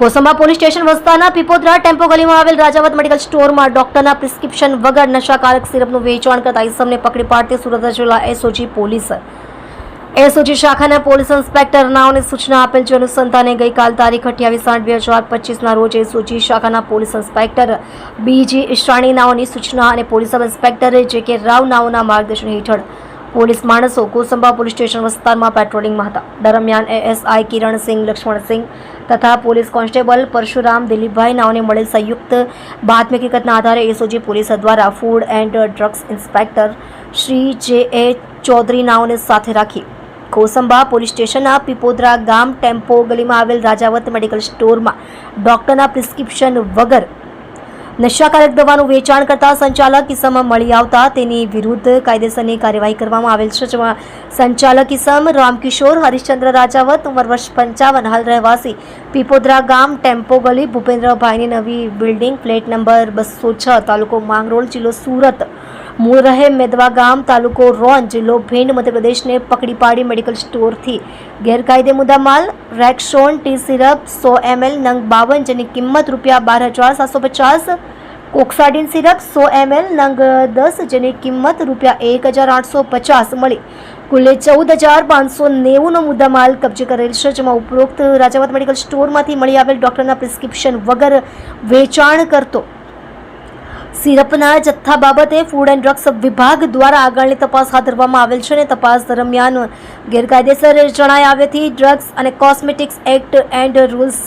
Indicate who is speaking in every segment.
Speaker 1: Kosamba police station વસ્તાના Pipodara tempo ગલીમાં આવેલ રાજાવત મેડિકલ સ્ટોરમાં ડોક્ટરના પ્રિસ્ક્રિપ્શન વગર નશાકારક સિરપનું વેચાણ કરતા ઇસમને પકડી પાડતી સુરત જિલ્લા એસઓજી પોલીસ. એસઓજી શાખાના પોલીસ ઇન્સ્પેક્ટર નાઓને સૂચના આપેલ છે અનુસંધાને ગઈકાલ તારીખ અઠ્યાવીસ આઠ બે હજાર પચીસના રોજ એસઓજી શાખાના પોલીસ ઇન્સ્પેક્ટર બીજી ઈશાણી નાઓની સૂચના અને પોલીસ સબ ઇન્સ્પેક્ટર જે કે રાવ નાઓના માર્ગદર્શન હેઠળ પોલીસ માણસો કોસંબા પોલીસ સ્ટેશન વિસ્તારમાં પેટ્રોલિંગમાં હતા. દરમિયાન એએસઆઈ કિરણસિંહ લક્ષ્મણસિંહ તથા પોલીસ કોન્સ્ટેબલ પરશુરામ દિલીપભાઈ નાઓને મળેલ સંયુક્ત બાતમી હકીકતના આધારે એસઓજી પોલીસ દ્વારા food and drugs inspector Shri J A Chaudhary નાઓને સાથે રાખી. કોસંબા પોલીસ સ્ટેશનના પીપોદરા ગામ ટેમ્પો ગલીમાં આવેલ રાજાવત મેડિકલ સ્ટોરમાં ડોક્ટરના પ્રિસ્ક્રિપ્શન વગર નશાકારક દવાનું વેચાણ કરતા સંચાલક ઇસમ મળી આવતા તેની વિરુદ્ધ કાયદેસરની કાર્યવાહી કરવામાં આવેલ છે, જેમાં સંચાલક ઇસમ રામકિશોર, હરિશ્ચંદ્ર રાજાવત, ઉંમર વર્ષ પંચાવન, હાલ રહેવાસી પીપોદરા ગામ, ટેમ્પો ગલી, ભૂપેન્દ્રભાઈની નવી બિલ્ડિંગ, ફ્લેટ નંબર બસો છ, તાલુકો માંગરોળ, જિલ્લો સુરત. મૂળ રહે મેદવા ગામ તાલુકો રોન જિલ્લો ભીંડ મધ્યપ્રદેશને પકડી પાડી મેડિકલ સ્ટોરથી. ગેરકાયદે મુદ્દામાલ, રેક્સોન, ટી સિરપ, સો એમએલ, નંગ બાવન જેની કિંમત રૂપિયા બાર હજાર સાતસો પચાસ, કોક્સાડિન સિરપ, સો એમએલ, નંગ દસ જેની કિંમત રૂપિયા એક હજાર આઠસો પચાસ મળી. કુલે ચૌદ હજાર પાંચસો નેવુંનો મુદ્દામાલ કબજે કરેલ છે, જેમાં ઉપરોક્ત રાજાવત મેડિકલ સ્ટોરમાંથી મળી આવેલ ડૉક્ટરના પ્રિસ્ક્રિપ્શન વગર વેચાણ કરતો સિરપના જથ્થા બાબતે ફૂડ એન્ડ ડ્રગ્સ વિભાગ દ્વારા આગળની તપાસ હાથ ધરવામાં આવેલ છે અને તપાસ દરમિયાન ગેરકાયદેસર જણાય આવ્યાથી ડ્રગ્સ અને કોસ્મેટિક્સ એક્ટ એન્ડ રૂલ્સ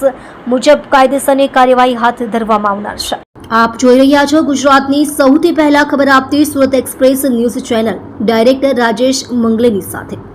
Speaker 1: મુજબ કાયદેસરની કાર્યવાહી હાથ ધરવામાં આવનાર છે. આપ જોઈ રહ્યા છો ગુજરાતની સૌથી પહેલા ખબર આપતી Surat express news channel. Director Rajesh મંગલેની સાથે.